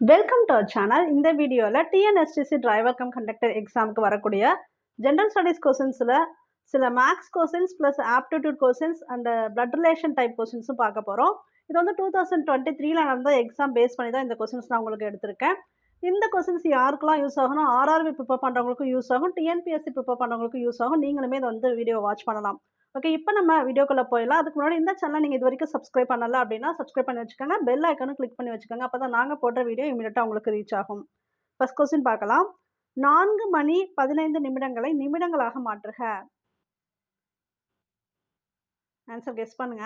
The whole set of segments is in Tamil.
வெல்கம் டு அவர் சேனல் இந்த வீடியோவில் டிஎன்எஸ்டிசி டிரைவர் கம் கண்டக்டர் எக்ஸாமுக்கு வரக்கூடிய ஜென்ரல் ஸ்டடீஸ் கொஸ்டின்ஸில் சில maths questions plus aptitude questions and blood relation type கொஸ்டின்ஸும் பார்க்க போகிறோம் இது வந்து டூ தௌசண்ட் டுவெண்ட்டி த்ரீல நடந்த எக்ஸாம் பேஸ் பண்ணி தான் இந்த கொஸ்டின்ஸ் நான் உங்களுக்கு எடுத்திருக்கேன். இந்த கொஸ்டின்ஸ் யாருக்கெல்லாம் யூஸ் ஆகணும்? ஆர்ஆர்பி ப்ரிப்பேர் பண்ணுறவங்களுக்கும் யூஸ் ஆகும். டிஎன்பிஎஸ்சி ப்ரிப்பேர் பண்ணுறவங்களுக்கும் யூஸ் ஆகும். நீங்களுமே இதை வந்து வீடியோ வாட்ச் பண்ணலாம். ஓகே இப்போ நம்ம வீடியோக்குள்ளே போயிடலாம். அதுக்கு முன்னாடி இந்த சேனல் நீங்கள் இது வரைக்கும் சப்ஸ்கிரைப் பண்ணல அப்படின்னா சப்ஸ்கிரைப் பண்ணி வச்சுக்கோங்க. பெல் ஐக்கனும் கிளிக் பண்ணி வச்சுக்கோங்க. அப்போ தான் நாங்கள் போடுற வீடியோ இமீடியட்டாக உங்களுக்கு ரீச் ஆகும். ஃபர்ஸ்ட் கொஸ்டின் பார்க்கலாம். நான்கு மணி பதினைந்து நிமிடங்களை நிமிடங்களாக மாற்றுக. ஆன்சர் கெஸ் பண்ணுங்க.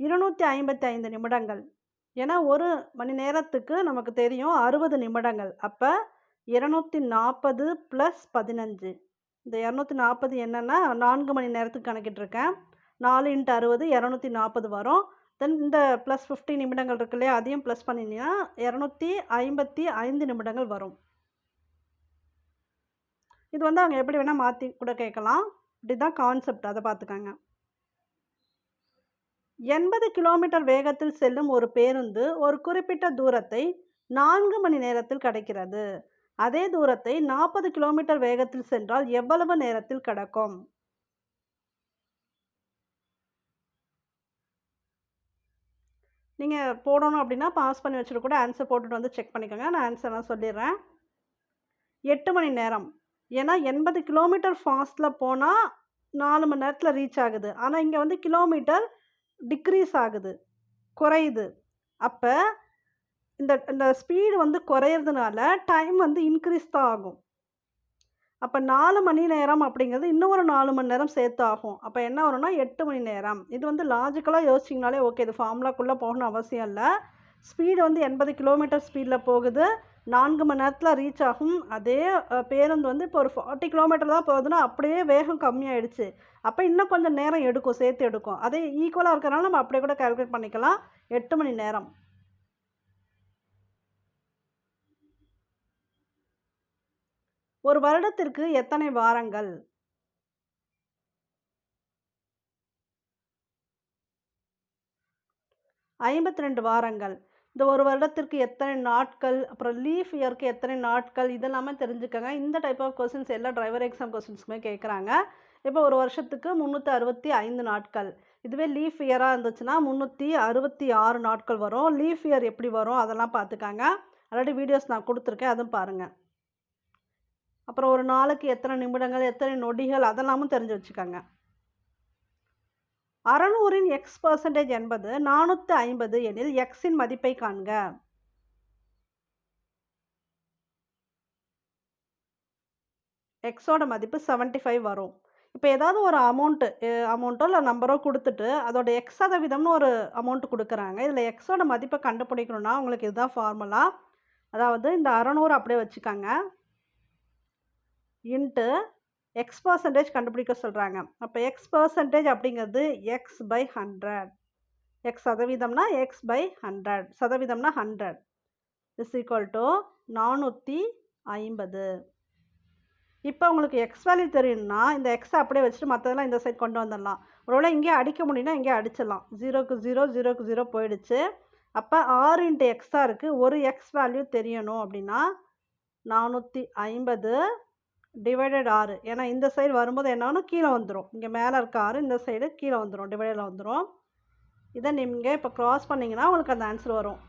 இருநூற்றி ஐம்பத்தி ஐந்து நிமிடங்கள். ஏன்னா ஒரு மணி நேரத்துக்கு நமக்கு தெரியும் அறுபது நிமிடங்கள். அப்போ இரநூத்தி நாற்பது ப்ளஸ் பதினஞ்சு. இந்த இரநூத்தி நாற்பது என்னென்னா நான்கு மணி நேரத்துக்கு கணக்கிட்டிருக்கேன். நாலு இன்ட்டு அறுபது இரநூத்தி நாற்பது வரும். தென் இந்த ப்ளஸ் ஃபிஃப்டி நிமிடங்கள் இருக்கு இல்லையா அதையும் ப்ளஸ் பண்ணினீங்கன்னா இரநூத்தி ஐம்பத்தி ஐந்து நிமிடங்கள் வரும். இது வந்து அவங்க எப்படி வேணால் மாற்றி கூட கேட்கலாம். இதுதான் கான்செப்ட் அதை பார்த்துக்காங்க. எண்பது கிலோமீட்டர் வேகத்தில் செல்லும் ஒரு பேருந்து ஒரு குறிப்பிட்ட தூரத்தை நான்கு மணி நேரத்தில் கிடைக்கிறது. அதே தூரத்தை நாற்பது கிலோமீட்டர் வேகத்தில் சென்றால் எவ்வளவு நேரத்தில் கிடக்கும்? நீங்கள் போடணும் அப்படின்னா பாஸ் பண்ணி வச்சுட்டு கூட ஆன்சர் போட்டுட்டு வந்து செக் பண்ணிக்கோங்க. நான் ஆன்சர் நான் சொல்லிடுறேன். எட்டு மணி நேரம். ஏன்னா எண்பது கிலோமீட்டர் ஃபாஸ்ட்டில் போனால் நாலு மணி நேரத்தில் ரீச் ஆகுது. ஆனால் இங்கே வந்து கிலோமீட்டர் டிக்ரீஸ் ஆகுது. குறையுது. அப்போ இந்த இந்த ஸ்பீடு வந்து குறையிறதுனால டைம் வந்து இன்க்ரீஸ் தான் ஆகும். அப்போ நாலு மணி நேரம் அப்படிங்கிறது இன்னும் ஒரு நாலு மணி நேரம் சேர்த்து ஆகும். அப்போ என்ன வரும்னா எட்டு மணி நேரம். இது வந்து லாஜிக்கலாக யோசிச்சிங்கனாலே ஓகே இது ஃபார்முலாக்குள்ளே போகணும் அவசியம் இல்லை. ஸ்பீடு வந்து எண்பது கிலோமீட்டர் ஸ்பீடில் போகுது. நான்கு மணி நேரத்தில் ரீச் ஆகும். அதே பேருந்து வந்து இப்போ ஒரு ஃபார்ட்டி கிலோமீட்டர் தான் போகுதுன்னா அப்படியே வேகம் கம்மியாயிடுச்சு. அப்போ இன்னும் கொஞ்சம் நேரம் எடுக்கும் சேர்த்து எடுக்கும். அதே ஈக்குவலாக இருக்கிறனால நம்ம அப்படியே கூட கால்குலேட் பண்ணிக்கலாம். எட்டு மணி நேரம். ஒரு வருடத்திற்கு எத்தனை வாரங்கள்? ஐம்பத்தி ரெண்டு வாரங்கள். இந்த ஒரு வருடத்திற்கு எத்தனை நாட்கள்? அப்புறம் லீஃப் இயர்க்கு எத்தனை நாட்கள்? இதெல்லாமே தெரிஞ்சுக்கோங்க. இந்த டைப் ஆஃப் கொஸ்டின்ஸ் எல்லா டிரைவர் எக்ஸாம் கொஸ்டின்ஸுமே கேட்குறாங்க இப்போ ஒரு வருஷத்துக்கு முந்நூற்றி அறுபத்தி ஐந்து நாட்கள். இதுவே லீஃப் இயராக இருந்துச்சுன்னா முந்நூற்றி அறுபத்தி ஆறு நாட்கள் வரும். லீஃப் இயர் எப்படி வரும்? அதெல்லாம் பார்த்துக்காங்க. ஆல்ரெடி வீடியோஸ் நான் கொடுத்துருக்கேன். அதுவும் பாருங்கள் அப்புறம் ஒரு நாளுக்கு எத்தனை நிமிடங்கள் எத்தனை நொடிகள் அதெல்லாமும் தெரிஞ்சு வச்சுக்கோங்க. அறநூறின் எக்ஸ் பர்சன்டேஜ் என்பது நானூற்றி ஐம்பது எனில் எக்ஸின் மதிப்பை காண்க. எக்ஸோட மதிப்பு செவன்ட்டி ஃபைவ் வரும். இப்போ ஏதாவது ஒரு அமௌண்ட்டு அமௌண்ட்டோ இல்லை நம்பரோ கொடுத்துட்டு அதோட எக்ஸ் சதவீதம்னு ஒரு அமௌண்ட் கொடுக்குறாங்க. இதில் எக்ஸோட மதிப்பை கண்டுபிடிக்கணும்னா உங்களுக்கு இதுதான் ஃபார்முலா அதாவது இந்த அறநூறு அப்படியே வச்சுக்காங்க. இன்ட்டு எக்ஸ் பர்சன்டேஜ் கண்டுபிடிக்க சொல்கிறாங்க அப்போ எக்ஸ் பர்சன்டேஜ் அப்படிங்கிறது எக்ஸ் பை ஹண்ட்ரட் எக்ஸ் சதவீதம்னா எக்ஸ் பை ஹண்ட்ரட் சதவீதம்னா ஹண்ட்ரட் இஸ் ஈக்குவல் டு நானூற்றி ஐம்பது. இப்போ உங்களுக்கு எக்ஸ் வேல்யூ தெரியும்னா இந்த எக்ஸை அப்படியே வச்சுட்டு மற்றதெல்லாம் இந்த சைட் கொண்டு வந்துடலாம். ஒருவேளை இங்கே அடிக்க முடியும்னா இங்கே அடிச்சிடலாம். ஜீரோக்கு ஜீரோ ஜீரோக்கு ஜீரோ போயிடுச்சு. அப்போ ஆறு இன்ட்டு எக்ஸாக இருக்குது ஒரு எக்ஸ் வேல்யூ தெரியணும் அப்படின்னா நானூற்றி ஐம்பது டிவைடட் ஆறு ஏன்னா இந்த சைடு வரும்போது என்னன்னா கீழே வந்துடும் இங்கே மேலே இருக்க ஆறு இந்த சைடு கீழே வந்துடும் டிவைடில் வந்துடும் இதை நீங்கள் இப்போ க்ராஸ் பண்ணிங்கன்னா உங்களுக்கு அந்த ஆன்சர் வரும்.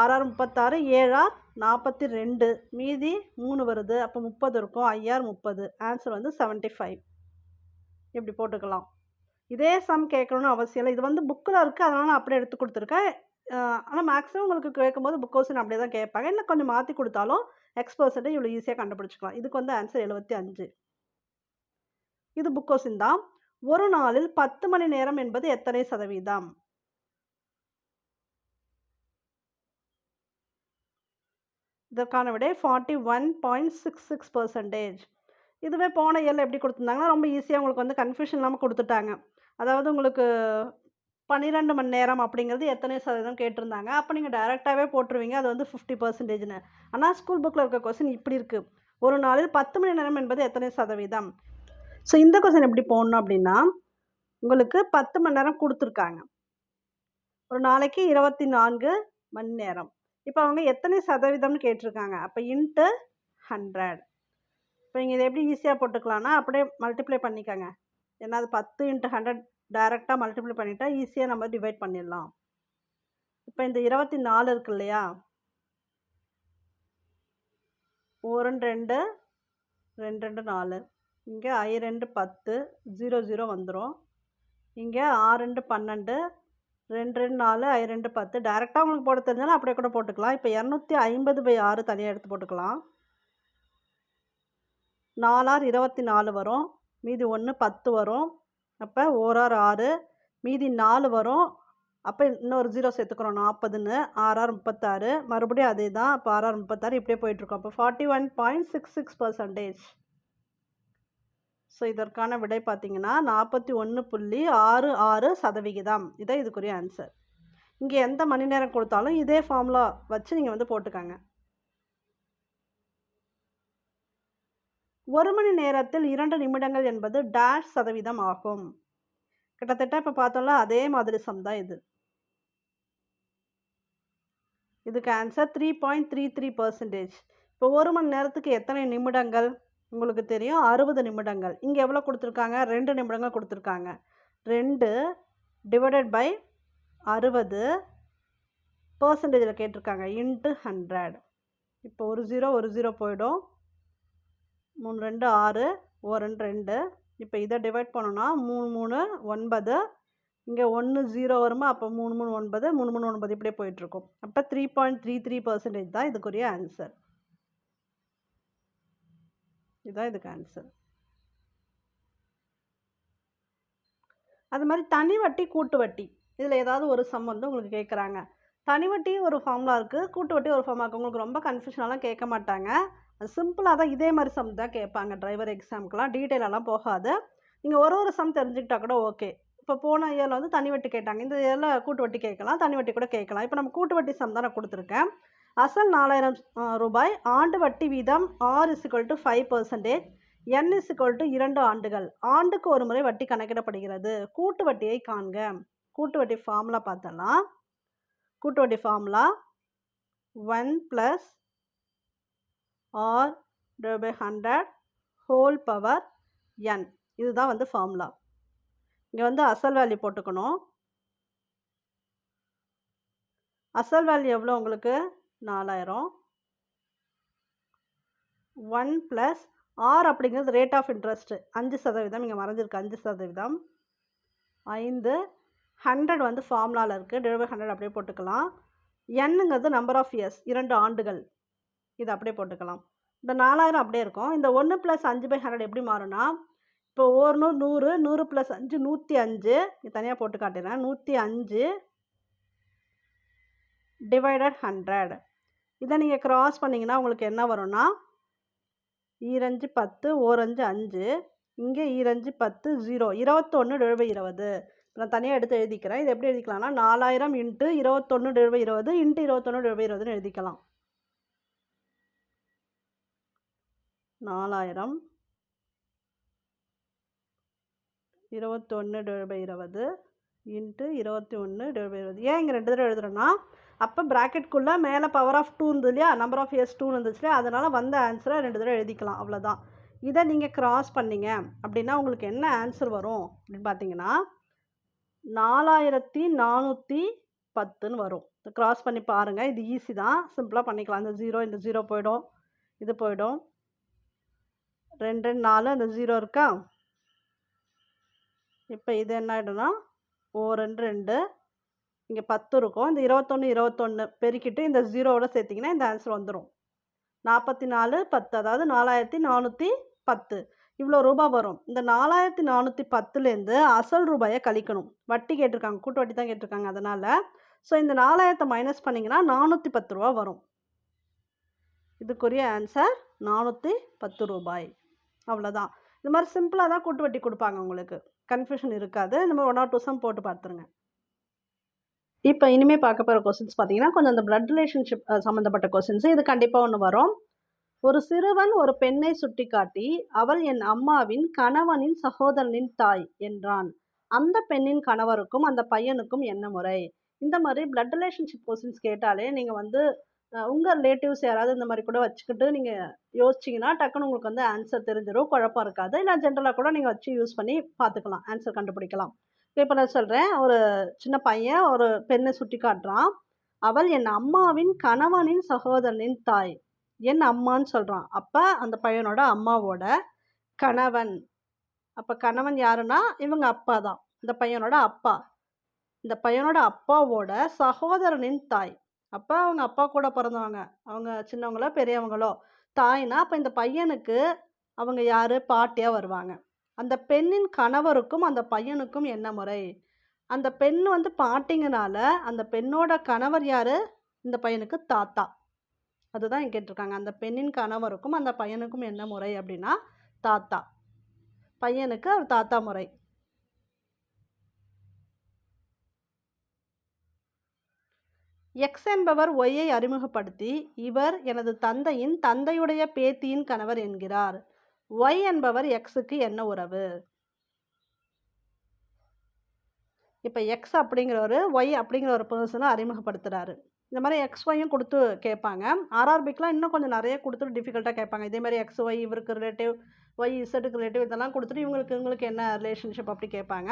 ஆறாறு முப்பத்தாறு ஏழார் நாற்பத்தி ரெண்டு. மீதி மூணு வருது. அப்போ முப்பது இருக்கும். ஐஆர் முப்பது. ஆன்சர் வந்து செவன்ட்டி ஃபைவ் இப்படி போட்டுக்கலாம். இதே சம் கேட்கணும்னு அவசியம் இல்லை. இது வந்து புக்கில் இருக்குது அதனால் நான் அப்படியே எடுத்து கொடுத்துருக்கேன். ஆனால் மேக்ஸிமம் உங்களுக்கு கேட்கும்போது புக் கொஸ்டின் அப்படியே தான் கேட்பாங்க. இன்னும் கொஞ்சம் மாற்றி கொடுத்தாலும் எக்ஸ் பர்சன்டேஜ் இவ்வளோ ஈஸியாக கண்டுபிடிச்சிக்கலாம். இதுக்கு வந்து ஆன்சர் எழுபத்தி அஞ்சு. இது புக் கொஸ்டின் தான். ஒரு நாளில் பத்து மணி நேரம் என்பது எத்தனை சதவீதம்? இதற்கான விடை forty one point six six percentage இதுவே போன இயரில் எப்படி கொடுத்துருந்தாங்கன்னா ரொம்ப ஈஸியாக உங்களுக்கு வந்து கன்ஃபியூஷன் இல்லாமல் கொடுத்துட்டாங்க. அதாவது உங்களுக்கு பன்னிரெண்டு மணி நேரம் அப்படிங்கிறது எத்தனை சதவீதம் கேட்டிருந்தாங்க. அப்போ நீங்கள் டைரெக்டாகவே போட்டுருவீங்க. அது வந்து ஃபிஃப்டி பர்சன்டேஜ்னு ஆனால் ஸ்கூல் புக்கில் இருக்க கொஸ்டின் இப்படி இருக்குது ஒரு நாளில் பத்து மணி நேரம் என்பது எத்தனை சதவீதம்? ஸோ இந்த கொஸ்டின் எப்படி போடணும் அப்படின்னா உங்களுக்கு பத்து மணி நேரம் கொடுத்துருக்காங்க. ஒரு நாளைக்கு இருபத்தி நான்கு மணி நேரம். இப்போ அவங்க எத்தனை சதவீதம்னு கேட்டிருக்காங்க. அப்போ இன்ட்டு ஹண்ட்ரட் இப்போ நீங்கள் இதை எப்படி ஈஸியாக போட்டுக்கலாம்னா அப்படியே மல்டிப்ளை பண்ணிக்கோங்க. ஏன்னா அது பத்து இன்ட்டு ஹண்ட்ரட் டைரெக்டாக மல்டிப்ளை பண்ணிட்டா ஈஸியாக நம்ம டிவைட் பண்ணிடலாம். இப்போ இந்த இருபத்தி நாலு இருக்கு இல்லையா? ஒரு ரெண்டு ரெண்டு ரெண்டு நாலு. இங்கே ஐ ரெண்டு பத்து ஜீரோ ஜீரோ வந்துடும் இங்கே ஆறு ரெண்டு பன்னெண்டு ரெண்டு ரெண்டு நாலு ஐ ரெண்டு பத்து. டேரெக்டாக உங்களுக்கு போட தெரிஞ்சாலும் அப்படியே கூட போட்டுக்கலாம். இப்போ இரநூத்தி ஐம்பது பை ஆறு தனியாக எடுத்து போட்டுக்கலாம். நாலாறு இருபத்தி நாலு வரும். மீதி ஒன்று பத்து வரும். அப்போ ஓரார் ஆறு மீதி நாலு வரும். அப்போ இன்னொரு ஜீரோ சேர்த்துக்கிறோம் நாற்பதுன்னு ஆறாறு முப்பத்தாறு. மறுபடியும் அதே தான் இப்போ ஆறாறு முப்பத்தாறு இப்படியே போயிட்டுருக்கோம். அப்போ forty one point six six percentage so இதற்கான விடை பார்த்தீங்கன்னா நாற்பத்தி ஒன்று புள்ளி ஆறு ஆறு சதவிகிதம். இதான் இதுக்குரிய ஆன்சர் இங்கே எந்த மணி நேரம் கொடுத்தாலும் இதே ஃபார்முலா வச்சு நீங்கள் வந்து போட்டுக்கோங்க. ஒரு மணி நேரத்தில் இரண்டு நிமிடங்கள் என்பது டேஷ் சதவீதம் ஆகும். கிட்டத்தட்ட இப்போ பார்த்தோம்ல அதே மாதிரி சம் தான் இது. இதுக்கு answer three point three three percentage இப்போ ஒரு மணி நேரத்துக்கு எத்தனை நிமிடங்கள்? உங்களுக்கு தெரியும் அறுபது நிமிடங்கள். இங்கே எவ்வளோ கொடுத்துருக்காங்க? ரெண்டு நிமிடங்கள் கொடுத்துருக்காங்க. ரெண்டு டிவைடட் பை அறுபது பர்சன்டேஜில் கேட்டிருக்காங்க. இன்ட்டு ஹண்ட்ரட் இப்போ ஒரு ஜீரோ ஒரு ஜீரோ போயிடும். மூணு ரெண்டு ஆறு ஓ ரெண்டு ரெண்டு. இப்போ இதை டிவைட் பண்ணோன்னா மூணு மூணு ஒன்பது. இங்கே ஒன்று ஜீரோ வருமா? அப்போ மூணு மூணு ஒன்பது. மூணு மூணு ஒன்பது இப்படியே போயிட்டுருக்கும். அப்போ three point three three percentage தான் இதுக்குரிய ஆன்சர் இதுதான் இதுக்கு ஆன்சர் அது மாதிரி தனி வட்டி கூட்டு வட்டி. இதில் ஏதாவது ஒரு சம் வந்து உங்களுக்கு கேட்குறாங்க தனி வட்டி ஒரு ஃபார்முலா இருக்குது கூட்டு வட்டி ஒரு ஃபார்முலா இருக்குது உங்களுக்கு ரொம்ப கன்ஃபியூஷனெல்லாம் கேட்க மாட்டாங்க. சிம்பிளாக தான் இதே மாதிரி சம் தான் கேட்பாங்க. டிரைவர் எக்ஸாமுக்கெலாம் டீட்டெயிலெல்லாம் போகாது. நீங்கள் ஒரு ஒரு சம் தெரிஞ்சுக்கிட்டா கூட ஓகே இப்போ போன இயரில் வந்து தனி வட்டி கேட்டாங்க. இந்த இயரில் கூட்டு வட்டி கேட்கலாம் தனி வட்டி கூட கேட்கலாம். இப்போ நம்ம கூட்டு வட்டி சம் தான் நான் கொடுத்துருக்கேன். அசல் நாலாயிரம் ரூபாய். ஆண்டு வட்டி வீதம் R is equal to five percentage N is equal to இரண்டு ஆண்டுகள். ஆண்டுக்கு ஒரு முறை வட்டி கணக்கிடப்படுகிறது. கூட்டு வட்டியை காண்க. கூட்டு வட்டி ஃபார்முலா பார்த்தோம்னா கூட்டு வட்டி formula one plus R by hundred whole power N. இதுதான் வந்து ஃபார்முலா. இங்கே வந்து அசல் வேல்யூ போட்டுக்கணும். அசல் வேல்யூ எவ்வளோ உங்களுக்கு? நாலாயிரம். ஒன் ப்ளஸ் ஆர் அப்படிங்கிறது ரேட் ஆஃப் இன்ட்ரெஸ்ட்டு. அஞ்சு சதவீதம் இங்கே மறைஞ்சிருக்கு அஞ்சு சதவீதம். ஐந்து ஹண்ட்ரட் வந்து ஃபார்முலாவில் இருக்குது டிவைட் ஹண்ட்ரட் அப்படியே போட்டுக்கலாம். என்னங்கிறது நம்பர் ஆஃப் இயர்ஸ் இரண்டு ஆண்டுகள். இது அப்படியே போட்டுக்கலாம். இந்த நாலாயிரம் அப்படியே இருக்கும். இந்த ஒன்று ப்ளஸ் அஞ்சு பை ஹண்ட்ரட் எப்படி மாறும்னா இப்போ ஒரு நூறு நூறு நூறு ப்ளஸ் அஞ்சு நூற்றி அஞ்சு இது தனியாக போட்டு காட்டுறேன் நூற்றி அஞ்சு டிவைடட் ஹண்ட்ரட் இதை நீங்கள் க்ராஸ் பண்ணிங்கன்னா உங்களுக்கு என்ன வரும்னா ஈரஞ்சு பத்து ஓரஞ்சு அஞ்சு இங்கே ஈரஞ்சு பத்து ஜீரோ இருபத்தொன்று டிவைட் இருபது. நான் தனியாக எடுத்து எழுதிக்கிறேன். இது எப்படி எழுதிக்கலாம்னா நாலாயிரம் இன்ட்டு இருபத்தொன்று டிவைட் இருபது இன்ட்டு இருபத்தொன்று டிவைட் இருபதுன்னு எழுதிக்கலாம். நாலாயிரம். இருபத்தொன்று டிவைட் இருபது இன்ட்டு இருபத்தி ஒன்று டிவைட் இருபது. ஏன் இங்கே ரெண்டு தடவை எழுதுறேன்னா அப்போ ப்ராக்கெட்குள்ளே மேலே பவர் ஆஃப் டூ இருந்தது இல்லையா நம்பர் ஆஃப் இயர்ஸ் டூ இருந்துச்சு இல்லையா அதனால் வந்த ஆன்சரை ரெண்டு தடவை எழுதிக்கலாம் அவ்வளோதான் இதை நீங்கள் க்ராஸ் பண்ணீங்க அப்படின்னா உங்களுக்கு என்ன ஆன்சர் வரும் அப்படின்னு பார்த்தீங்கன்னா நாலாயிரத்தி நானூற்றி பத்துன்னு வரும். க்ராஸ் பண்ணி பாருங்கள் இது ஈஸி தான். சிம்பிளாக பண்ணிக்கலாம். இந்த ஜீரோ இந்த ஜீரோ போயிடும். இது போயிடும். ரெண்டு ரெண்டு நாலு அந்த ஜீரோ இருக்கா? இப்போ இது என்ன ஆகிடும்னா ஓ ரெண்டு ரெண்டு இங்கே பத்து இருக்கும். இந்த இருபத்தொன்று இருபத்தொன்று பெருக்கிட்டு இந்த ஜீரோவோட சேர்த்திங்கன்னா இந்த ஆன்சர் வந்துடும் நாற்பத்தி நாலு பத்து அதாவது நாலாயிரத்தி நானூற்றி பத்து. இவ்வளோ ரூபாய் வரும். இந்த நாலாயிரத்தி நானூற்றி பத்துலேருந்து அசல் ரூபாயை கழிக்கணும். வட்டி கேட்டிருக்காங்க கூட்டு வட்டி தான் கேட்டிருக்காங்க அதனால். ஸோ இந்த நாலாயிரத்தை மைனஸ் பண்ணிங்கன்னா நானூற்றி பத்து ரூபா வரும். இதுக்குரிய ஆன்சர் நானூற்றி பத்து ரூபாய். அவ்வளோதான். இந்த மாதிரி சிம்பிளாக தான் கூட்டு வட்டி கொடுப்பாங்க உங்களுக்கு. கன்ஃபியூஷன் இருக்காது. இந்த மாதிரி ஒன் ஆர் டூ சம் போட்டு பார்த்துருங்க. இப்போ இனிமேல் பார்க்க போகிற கொஸ்டின்ஸ் பார்த்தீங்கன்னா கொஞ்சம் அந்த பிளட் ரிலேஷன்ஷிப் சம்மந்தப்பட்ட கொஸ்டின்ஸ் இது கண்டிப்பாக ஒன்று வரும். ஒரு சிறுவன் ஒரு பெண்ணை சுட்டிக்காட்டி அவள் என் அம்மாவின் கணவனின் சகோதரனின் தாய் என்றான். அந்த பெண்ணின் கணவருக்கும் அந்த பையனுக்கும் என்ன முறை? இந்த மாதிரி பிளட் ரிலேஷன்ஷிப் கொஸ்டின்ஸ் கேட்டாலே நீங்கள் வந்து உங்கள் ரிலேட்டிவ்ஸ் யாராவது இந்த மாதிரி கூட வச்சுக்கிட்டு நீங்கள் யோசிச்சிங்கன்னா டக்குன்னு உங்களுக்கு வந்து ஆன்சர் தெரிஞ்சிடும் குழப்பம் இருக்காது. இல்லை ஜென்ரலாக கூட நீங்கள் வச்சு யூஸ் பண்ணி பார்த்துக்கலாம். ஆன்சர் கண்டுபிடிக்கலாம். இப்போ நான் சொல்கிறேன் ஒரு சின்ன பையன் ஒரு பெண்ணை சுட்டி காட்டுறான். அவள் என் அம்மாவின் கணவனின் சகோதரனின் தாய். என் அம்மான்னு சொல்கிறான் அப்போ அந்த பையனோட அம்மாவோட கணவன். அப்போ கணவன் யாருன்னா இவங்க அப்பா தான். இந்த பையனோட அப்பா. இந்த பையனோட அப்பாவோட சகோதரனின் தாய். அப்போ அவங்க அப்பா கூட பிறந்தவங்க. அவங்க சின்னவங்களோ பெரியவங்களோ தாய்னா அப்போ இந்த பையனுக்கு அவங்க யார்? பாட்டியாக வருவாங்க. அந்த பெண்ணின் கணவருக்கும் அந்த பையனுக்கும் என்ன முறை? அந்த பெண் வந்து பாட்டிங்கனால அந்த பெண்ணோட கணவர் யார்? இந்த பையனுக்கு தாத்தா. அதுதான் கேட்டிருக்காங்க. அந்த பெண்ணின் கணவருக்கும் அந்த பையனுக்கும் என்ன முறை அப்படின்னா தாத்தா. பையனுக்கு அவர் தாத்தா முறை. எக்ஸ் என்பவர் ஒய்யை அறிமுகப்படுத்தி இவர் எனது தந்தையின் தந்தையுடைய பேத்தியின் கணவர் என்கிறார். ஒய் என்பவர் எக்ஸுக்கு என்ன உறவு? இப்போ எக்ஸ் அப்படிங்கிறவர் ஒய் அப்படிங்கிற ஒரு பர்சனை அறிமுகப்படுத்துகிறாரு இந்த மாதிரி எக்ஸ் ஒய்யும் கொடுத்து கேட்பாங்க. ஆர்ஆர்பிக்கெலாம் இன்னும் கொஞ்சம் நிறைய கொடுத்துட்டு டிஃபிகல்ட்டாக கேட்பாங்க. இதே மாதிரி எக்ஸ் ஒய் இவருக்கு ரிலேட்டிவ் ஒய் இசட்டுக்கு ரிலேட்டிவ் இதெல்லாம் கொடுத்துட்டு இவங்களுக்கு இவங்களுக்கு என்ன ரிலேஷன்ஷிப் அப்படி கேட்பாங்க.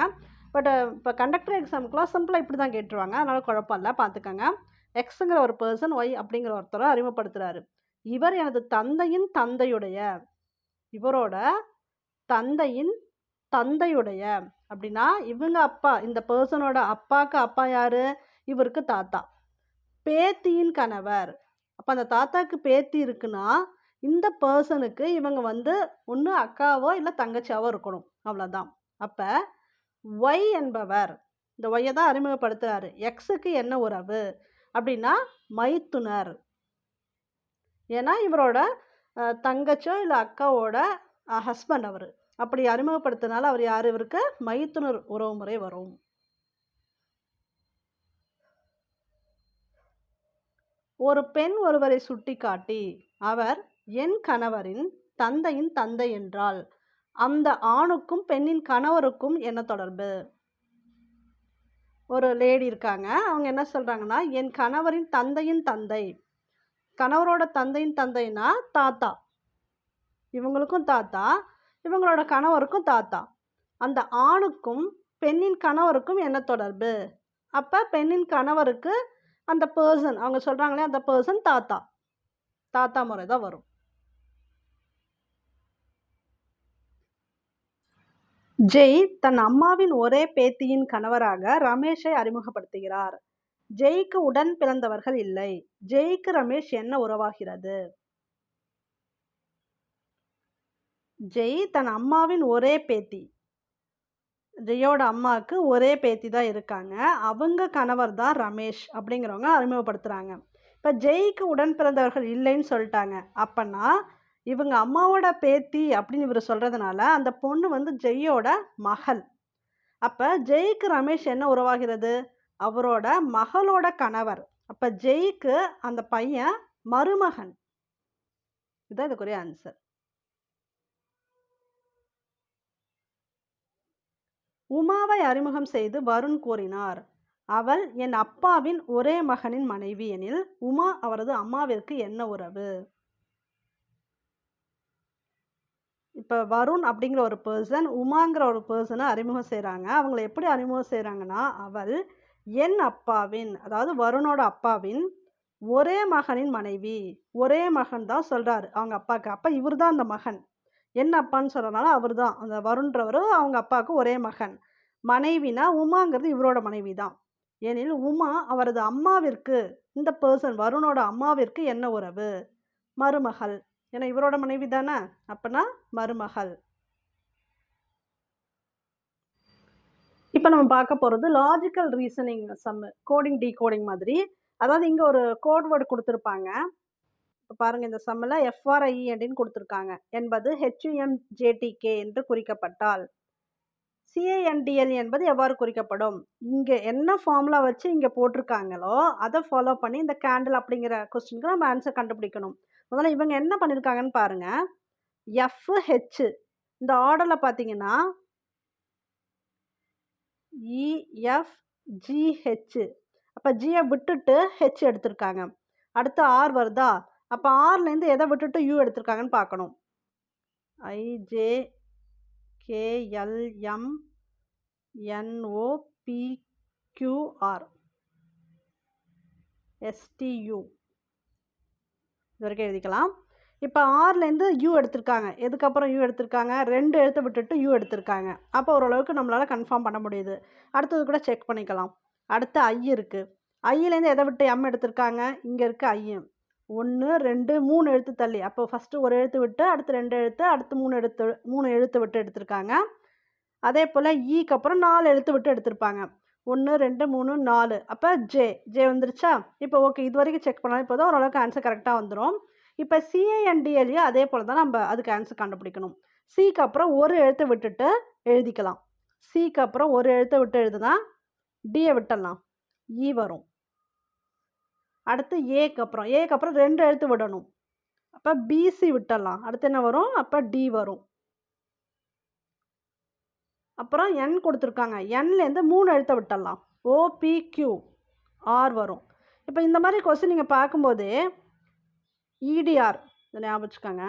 பட் இப்போ கண்டக்டர் எக்ஸாமுக்குலாம் சிம்பிளாக இப்படி தான் கேட்டுருவாங்க. அதனால் குழப்பம் இல்லை. பார்த்துக்கோங்க எக்ஸுங்கிற ஒரு பர்சன் ஒய் அப்படிங்கிற ஒருத்தரை அறிமுகப்படுத்துகிறாரு இவர் எனது தந்தையின் தந்தையுடைய இவரோட தந்தையின் தந்தையுடைய அப்படின்னா இவங்க அப்பா இந்த பர்சனோட அப்பாவுக்கு அப்பா யார்? இவருக்கு தாத்தா. பேத்தியின் கணவர். அப்போ அந்த தாத்தாவுக்கு பேத்தி இருக்குன்னா இந்த பர்சனுக்கு இவங்க வந்து ஒன்று அக்காவோ இல்லை தங்கச்சியாவோ இருக்கணும். அவ்வளோதான் அப்போ ஒய் என்பவர் இந்த ஒய்யை தான் அறிமுகப்படுத்துகிறாரு எக்ஸுக்கு என்ன உறவு? அப்படின்னா மைத்துனர். ஏன்னா இவரோட தங்கச்சோ இல்லை அக்காவோட ஹஸ்பண்ட் அவர். அப்படி அறிமுகப்படுத்தினால அவர் யார்? இவருக்கு மைத்துனர் உறவு முறை வரும். ஒரு பெண் ஒருவரை சுட்டிக்காட்டி அவர் என் கணவரின் தந்தையின் தந்தை என்றால் அந்த ஆணுக்கும் பெண்ணின் கணவருக்கும் என்ன தொடர்பு? ஒரு லேடி இருக்காங்க. அவங்க என்ன சொல்கிறாங்கன்னா என் கணவரின் தந்தையின் தந்தை. கணவரோட தந்தையின் தந்தைனா தாத்தா. இவங்களுக்கும் தாத்தா இவங்களோட கணவருக்கும் தாத்தா. அந்த ஆணுக்கும் பெண்ணின் கணவருக்கும் என்ன தொடர்பு? அப்போ பெண்ணின் கணவருக்கு அந்த பர்சன் அவங்க சொல்கிறாங்களே அந்த பர்சன் தாத்தா. தாத்தா முறை தான் வரும். ஜெய் தன் அம்மாவின் ஒரே பேத்தியின் கணவராக ரமேஷை அறிமுகப்படுத்துகிறார். ஜெய்க்கு உடன் பிறந்தவர்கள் இல்லை. ஜெய்க்கு ரமேஷ் என்ன உறவாகிறது? ஜெய் தன் அம்மாவின் ஒரே பேத்தி. ஜெயோட அம்மாவுக்கு ஒரே பேத்தி தான் இருக்காங்க. அவங்க கணவர் தான் ரமேஷ் அப்படிங்கிறவங்க அறிமுகப்படுத்துகிறாங்க இப்போ ஜெய்க்கு உடன் பிறந்தவர்கள் இல்லைன்னு சொல்லிட்டாங்க. அப்போனா இவங்க அம்மாவோட பேத்தி அப்படின்னு இவர் சொல்கிறதுனால அந்த பொண்ணு வந்து ஜெய்யோட மகள். அப்போ ஜெய்க்கு ரமேஷ் என்ன உறவாகிறது? அவரோட மகளோட கணவர். அப்போ ஜெய்க்கு அந்த பையன் மருமகன். இதுதான் இதுக்குரிய ஆன்சர் உமாவை அறிமுகம் செய்து வருண் கூறினார் அவள் என் அப்பாவின் ஒரே மகனின் மனைவி எனில் உமா அவரது அம்மாவிற்கு என்ன உறவு? இப்போ வருண் அப்படிங்கிற ஒரு பர்சன் உமாங்கிற ஒரு பர்சனை அறிமுகம் செய்கிறாங்க அவங்கள எப்படி அறிமுகம் செய்கிறாங்கன்னா அவள் என் அப்பாவின் அதாவது வருணோட அப்பாவின் ஒரே மகனின் மனைவி. ஒரே மகன் தான் சொல்கிறாரு அவங்க அப்பாவுக்கு. அப்போ இவர் தான் அந்த மகன். என்ன அப்பான்னு சொல்கிறனால அவர் தான் அந்த வருன்றவர் அவங்க அப்பாவுக்கு ஒரே மகன். மனைவினா உமாங்கிறது இவரோட மனைவி தான் ஏனில் உமா அவரது அம்மாவிற்கு இந்த பர்சன் வருணோட அம்மாவிற்கு என்ன உறவு? மருமகள். ஏன்னா இவரோட மனைவி தானே? அப்போனா மருமகள். இப்போ நம்ம பார்க்க போகிறது logical reasoning some coding decoding மாதிரி. அதாவது இங்கே ஒரு கோட்வேர்டு கொடுத்துருப்பாங்க. இப்போ பாருங்கள் இந்த சம்மில் எஃப்ஆர்ஐ அப்படின்னு கொடுத்துருக்காங்க. என்பது ஹெச்யூஎம் ஜேடிகே என்று குறிக்கப்பட்டால் சிஏஎன்டிஎல் என்பது எவ்வாறு குறிக்கப்படும்? இங்கே என்ன ஃபார்முலா வச்சு இங்கே போட்டிருக்காங்களோ அதை ஃபாலோ பண்ணி இந்த கேண்டில் அப்படிங்கிற கொஸ்டினுக்கு நம்ம ஆன்சர் கண்டுபிடிக்கணும். முதல்ல இவங்க என்ன பண்ணியிருக்காங்கன்னு பாருங்கள் எஃப் ஹெச் இந்த ஆர்டரில் பார்த்தீங்கன்னா இஎஃப் ஜிஹெச் அப்போ ஜியை விட்டுட்டு ஹெச் எடுத்திருக்காங்க. அடுத்து ஆர் வருதா? அப்போ ஆர்லேருந்து எதை விட்டுட்டு யூ எடுத்திருக்காங்கன்னு பார்க்கணும் I J K L M N O P Q R S T U இது வரைக்கும் எழுதிக்கலாம். இப்போ ஆர்லேருந்து யூ எடுத்திருக்காங்க. எதுக்கப்புறம் யூ எடுத்திருக்காங்க? ரெண்டு எழுத்து விட்டுட்டு யூ எடுத்திருக்காங்க. அப்போ ஓரளவுக்கு நம்மளால் கன்ஃபார்ம் பண்ண முடியுது. அடுத்தது கூட செக் பண்ணிக்கலாம். அடுத்து ஐ இருக்குது ஐயிலேருந்து எதை விட்டு எம் எடுத்திருக்காங்க? இங்கே இருக்க ஐ ஒன்று ரெண்டு மூணு எழுத்து தள்ளி. அப்போ ஃபஸ்ட்டு ஒரு எழுத்து விட்டு அடுத்து ரெண்டு எழுத்து அடுத்து மூணு எழுத்து மூணு எழுத்து விட்டு எடுத்திருக்காங்க. அதே போல் ஈக்கு e அப்புறம் நாலு எழுத்து விட்டு எடுத்திருப்பாங்க. ஒன்று ரெண்டு மூணு நாலு. அப்போ ஜே ஜே வந்துருச்சா? இப்போ ஓகே இது வரைக்கும் செக் பண்ணாலும் இப்போ தான் ஓரளவுக்கு ஆன்சர் கரெக்டாக வந்துடும் இப்போ சிஏஎன்டிஎல்லையும் அதே போல் தான் நம்ம அதுக்கு ஆன்சர் கண்டுபிடிக்கணும். சிக்கு அப்புறம் ஒரு எழுத்தை விட்டுட்டு எழுதிக்கலாம். சிக்கு அப்புறம் ஒரு எழுத்தை விட்டு எழுதுனா டியை விட்டுடலாம். இ வரும். அடுத்து ஏக்கு அப்புறம். ஏக்கு அப்புறம் ரெண்டு எழுத்து விடணும். அப்போ பிசி விட்டலாம் அடுத்து என்ன வரும்? அப்போ டி வரும். அப்புறம் என் கொடுத்துருக்காங்க. என்லேருந்து மூணு எழுத்தை விட்டுடலாம். ஓபிக்யூ ஆர் வரும். இப்போ இந்த மாதிரி கொஸ்டின் நீங்கள் பார்க்கும்போது இடிஆர் இதை ஞாபகம் வச்சுக்கோங்க.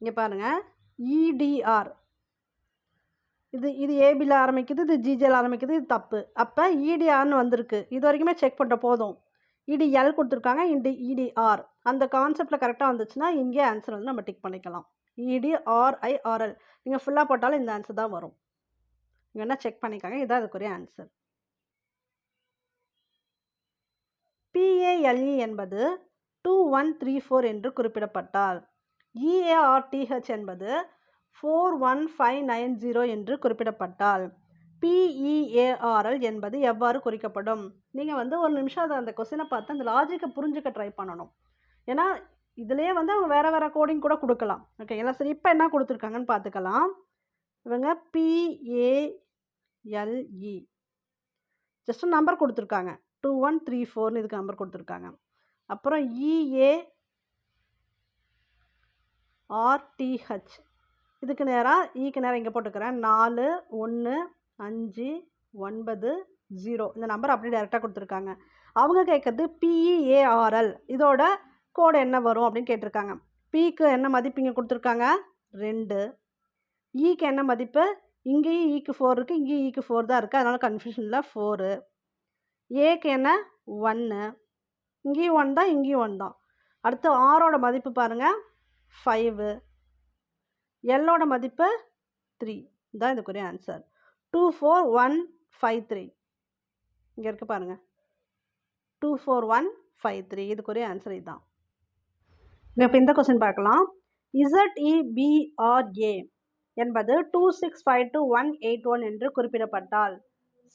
இங்கே பாருங்கள் இடிஆர் இது இது ஏபியில் ஆரம்பிக்குது இது ஜிஜியில் ஆரம்பிக்குது இது தப்பு. அப்போ இடிஆர்னு வந்திருக்கு. இது வரைக்குமே செக் பண்ணுற போதும். இடிஎல் கொடுத்துருக்காங்க இடி இடிஆர் அந்த கான்செப்டில் கரெக்டாக வந்துச்சுன்னா இங்கே ஆன்சர் வந்து நம்ம டிக் பண்ணிக்கலாம். இடிஆர்ஐஆர்எல் நீங்கள் ஃபுல்லாக போட்டாலும் இந்த ஆன்சர் தான் வரும். நீங்கள் என்ன செக் பண்ணிக்காங்க. இதான் அதுக்குரிய answer P A L E என்பது டூ ஒன் த்ரீ ஃபோர் என்று குறிப்பிடப்பட்டால் E A R T H என்பது four one five nine zero என்று குறிப்பிடப்பட்டால் P E A R L என்பது எவ்வாறு குறிக்கப்படும்? நீங்கள் வந்து ஒரு நிமிஷம் அதை அந்த கொஸ்டினை பார்த்து அந்த லாஜிக்கை புரிஞ்சுக்க ட்ரை பண்ணணும். ஏன்னா இதுலேயே வந்து அவங்க வேறு வேறு கோடிங் கூட கொடுக்கலாம். ஓகே எல்லாம் சரி இப்போ என்ன கொடுத்துருக்காங்கன்னு பார்த்துக்கலாம். இவங்க P A L E just number கொடுத்துருக்காங்க. டூ ஒன் த்ரீ ஃபோர்னு இதுக்கு நம்பர் கொடுத்துருக்காங்க. அப்புறம் இஏ ஆர்டிஹெச் இதுக்கு நேராக ஈக்கு e நேரம் இங்கே போட்டுக்கிறேன். நாலு ஒன்று அஞ்சு ஒன்பது ஜீரோ இந்த நம்பர் அப்படியே டேரெக்டாக கொடுத்துருக்காங்க. அவங்க கேட்குறது பிஇஏஆர்எல் இதோட கோடு என்ன வரும் அப்படின்னு கேட்டிருக்காங்க. பிக்கு என்ன மதிப்பு இங்கே கொடுத்துருக்காங்க? ரெண்டு. ஈக்கு என்ன மதிப்பு? இங்கேயும் ஈக்கு ஃபோர் இருக்குது இங்கேயும் ஈக்கு ஃபோர் தான் இருக்குது அதனால் கன்ஃபியூஷனில் ஃபோரு ஏக்கு என்ன? ஒன்று இங்கேயும் ஒன் தான் இங்கேயும் ஒன் தான். அடுத்து ஆரோட மதிப்பு பாருங்கள் ஃபைவு எல்லோட மதிப்பு த்ரீ தான் இதுக்குரிய answer two four one five three இங்கே இருக்குது பாருங்கள் two four one five three இதுக்குரிய ஆன்சர் இதுதான் இப்போ இந்த கொஸ்டின் பார்க்கலாம். Z E B R A என்பது two six five two one eight one என்று குறிப்பிடப்பட்டால்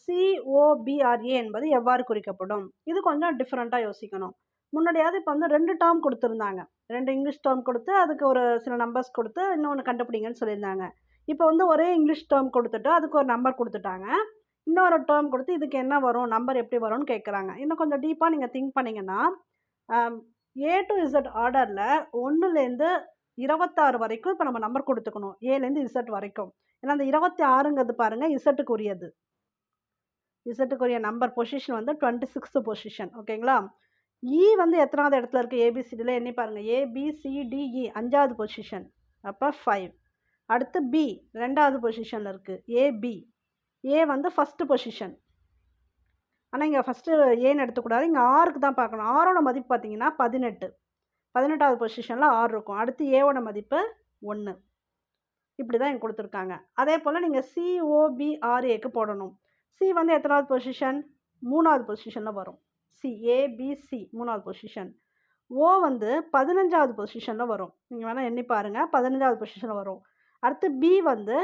C O B R A என்பது எவ்வாறு குறிக்கப்படும்? இது கொஞ்சம் டிஃப்ரெண்ட்டாக யோசிக்கணும். முன்னாடியாவது இப்போ வந்து ரெண்டு டேர்ம் கொடுத்துருந்தாங்க. ரெண்டு இங்கிலீஷ் டேர்ம் கொடுத்து அதுக்கு ஒரு சில நம்பர்ஸ் கொடுத்து இன்னொன்று கண்டுபிடிங்கன்னு சொல்லியிருந்தாங்க. இப்போ வந்து ஒரே இங்கிலீஷ் டேர்ம் கொடுத்துட்டு அதுக்கு ஒரு நம்பர் கொடுத்துட்டாங்க. இன்னொரு டேர்ம் கொடுத்து இதுக்கு என்ன வரும்? நம்பர் எப்படி வரும்னு கேட்குறாங்க இன்னும் கொஞ்சம் டீப்பாக நீங்கள் திங்க் பண்ணிங்கன்னா ஏ டு இசட் ஆர்டரில் ஒன்றுலேருந்து இருபத்தாறு வரைக்கும் இப்போ நம்ம நம்பர் கொடுத்துக்கணும். ஏலேருந்து இசட் வரைக்கும். ஏன்னா அந்த இருபத்தி ஆறுங்கிறது பாருங்கள் இசட்டுக்குரியது இசட்டுக்குரிய நம்பர் பொசிஷன் வந்து டுவெண்ட்டி சிக்ஸ்த்து பொசிஷன் ஓகேங்களா? இ வந்து எத்தனாவது இடத்துல இருக்குது ஏபிசிடியில் எண்ணி பாருங்கள் A B C D E e அஞ்சாவது பொசிஷன் அப்போ ஃபைவ் அடுத்து பி ரெண்டாவது பொசிஷனில் இருக்குது ஏபி ஏ வந்து ஃபஸ்ட்டு பொசிஷன் ஆனால் இங்கே ஃபஸ்ட்டு ஏன்னு எடுத்துக்கூடாது. இங்கே ஆறுக்கு தான் பார்க்கணும். ஆறோட மதிப்பு பார்த்தீங்கன்னா பதினெட்டு. பதினெட்டாவது பொசிஷனில் ஆறு இருக்கும். அடுத்து ஏவோட மதிப்பு ஒன்று இப்படி தான் இங்கே கொடுத்துருக்காங்க. அதே போல் நீங்கள் சிஓபிஆர்ஏக்கு போடணும். சி வந்து எத்தனாவது பொசிஷன் மூணாவது பொசிஷனில் வரும். சி ஏபிசி மூணாவது பொசிஷன் ஓ வந்து பதினஞ்சாவது பொசிஷனில் வரும். நீங்கள் வேணால் எண்ணி பாருங்கள் பதினஞ்சாவது பொசிஷனில் வரும். அடுத்து பி வந்து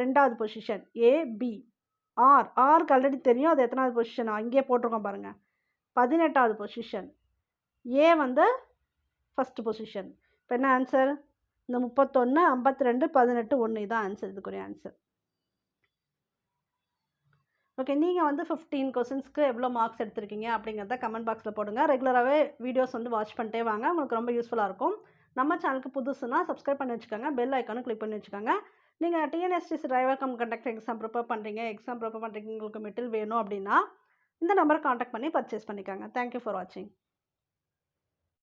ரெண்டாவது பொசிஷன் ஏபி ஆர். ஆருக்கு ஆல்ரெடி தெரியும். அது எத்தனாவது பொசிஷன் அங்கேயே போட்டிருக்கோம் பாருங்கள் பதினெட்டாவது பொசிஷன் ஏ வந்து ஃபஸ்ட்டு பொசிஷன் இப்போ என்ன ஆன்சர் இந்த முப்பத்தொன்று ஐம்பத்தி ரெண்டு பதினெட்டு ஒன்று இதான் ஆன்சர் இதுக்குரிய ஆன்சர் ஓகே நீங்கள் வந்து ஃபிஃப்டீன் கொஸ்டின்ஸ்க்கு எவ்வளோ மார்க்ஸ் எடுத்திருக்கீங்க அப்படிங்கிறத கமெண்ட் பாக்ஸில் போடுங்க. ரெகுலராகவே வீடியோஸ் வந்து வாட்ச் பண்ணிட்டே வாங்க. உங்களுக்கு ரொம்ப யூஸ்ஃபுல்லாக இருக்கும். நம்ம சேனலுக்கு புதுசுனா சப்ஸ்கிரைப் பண்ணி வச்சுக்கோங்க. பெல் ஐக்கானும் கிளிக் பண்ணி வச்சுக்கோங்க. நீங்கள் TNSTC driver cum conductor exam prepare பண்ணுறீங்க எக்ஸாம் ப்ரிப்பேர் பண்ணுறீங்க உங்களுக்கு மெட்டீரியல் வேணும் அப்படின்னா இந்த நம்பரை காண்டாக்ட் பண்ணி பர்ச்சேஸ் பண்ணிக்கோங்க. தேங்க்யூ ஃபார் வாட்சிங்